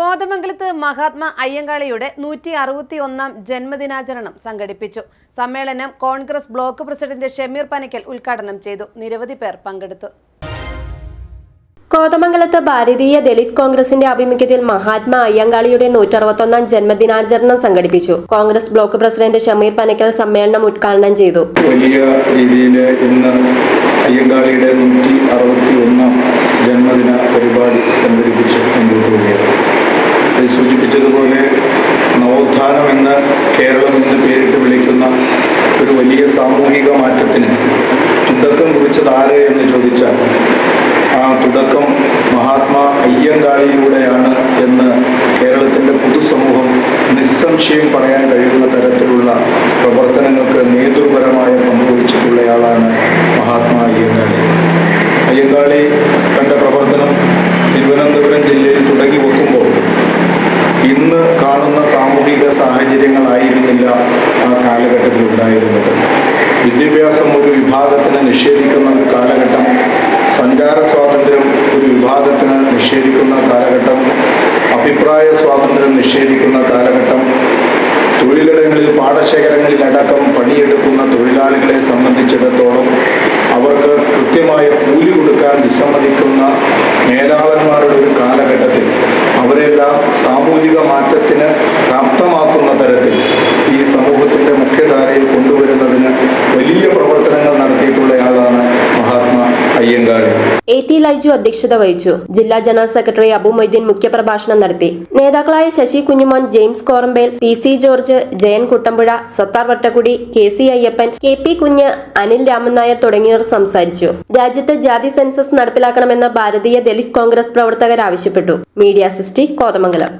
കോതമംഗലത്ത് മഹാത്മാ അയ്യങ്കാളിയുടെ നൂറ്റി അറുപത്തി ഒന്നാം ജന്മദിനാചരണം സംഘടിപ്പിച്ചു. സമ്മേളനം കോൺഗ്രസ് ബ്ലോക്ക് പ്രസിഡന്റ് ഷമീർ പനക്കൽ ഉദ്ഘാടനം ചെയ്തു. നിരവധി പേർ പങ്കെടുത്തു. കോതമംഗലത്ത് ഭാരതീയ ദളിത് കോൺഗ്രസിന്റെ ആഭിമുഖ്യത്തിൽ മഹാത്മാ അയ്യങ്കാളിയുടെ നൂറ്ററുപത്തൊന്നാം ജന്മദിനാചരണം സംഘടിപ്പിച്ചു. കോൺഗ്രസ് ബ്ലോക്ക് പ്രസിഡന്റ് ഷമീർ പനക്കൽ സമ്മേളനം ഉദ്ഘാടനം ചെയ്തു. വലിയ രീതിയിൽ ഇന്ന് അയ്യങ്കാളിയുടെ നൂറ്റി സൂചിപ്പിച്ചതുപോലെ നവോത്ഥാനം എന്ന് കേരളം എന്ന് പേരിട്ട് വിളിക്കുന്ന ഒരു വലിയ സാമൂഹിക മാറ്റത്തിന് തുടക്കം കുറിച്ചത് ആര് എന്ന് ചോദിച്ചാൽ ആ തുടക്കം മഹാത്മാ അയ്യങ്കാളിയിലൂടെയാണ് എന്ന് കേരളത്തിന്റെ പൊതുസമൂഹം നിസ്സംശയം പറയാൻ കഴിയുന്ന തരത്തിലുള്ള പ്രവർത്തനങ്ങൾക്ക് നേതൃപരമായ പങ്കുവഹിച്ചിട്ടുള്ളയാളാണ് മഹാത്മാ അയ്യങ്കാളി. അയ്യങ്കാളി ഉണ്ടായിരുന്നത് വിദ്യാഭ്യാസം ഒരു വിഭാഗത്തിന് നിഷേധിക്കുന്ന കാലഘട്ടം സഞ്ചാര സ്വാതന്ത്ര്യം ഒരു വിഭാഗത്തിന് നിഷേധിക്കുന്ന കാലഘട്ടം അഭിപ്രായ സ്വാതന്ത്ര്യം നിഷേധിക്കുന്ന കാലഘട്ടം തൊഴിലിടങ്ങളിൽ പാടശേഖരങ്ങളിലടക്കം പണിയെടുക്കുന്ന തൊഴിലാളികളെ സംബന്ധിച്ചിടത്തോളം അവർക്ക് കൃത്യമായ കൂലി കൊടുക്കാൻ വിസമ്മതിക്കുന്ന മേധാവന്മാരുടെ ഒരു കാലഘട്ടത്തിൽ അവരെല്ലാം സാമൂഹിക മാറ്റത്തിന് പ്രാപ്തമാക്കുന്ന തരത്തിൽ എ ടി ലൈജു അധ്യക്ഷത വഹിച്ചു. ജില്ലാ ജനറൽ സെക്രട്ടറി അബു മൊയ്തീൻ മുഖ്യപ്രഭാഷണം നടത്തി. നേതാക്കളായ Shashi Kunjumon James Korambel P C George Jayan Kuttampuzha Sathar Vattakudi K C Ayyappan K P Kunju Anil Raman Nair തുടങ്ങിയവർ സംസാരിച്ചു. രാജ്യത്ത് ജാതി സെൻസസ് നടപ്പിലാക്കണമെന്ന് ഭാരതീയ ദലിത് കോൺഗ്രസ് പ്രവർത്തകർ ആവശ്യപ്പെട്ടു. മീഡിയ സിസ്റ്റി കോതമംഗലം.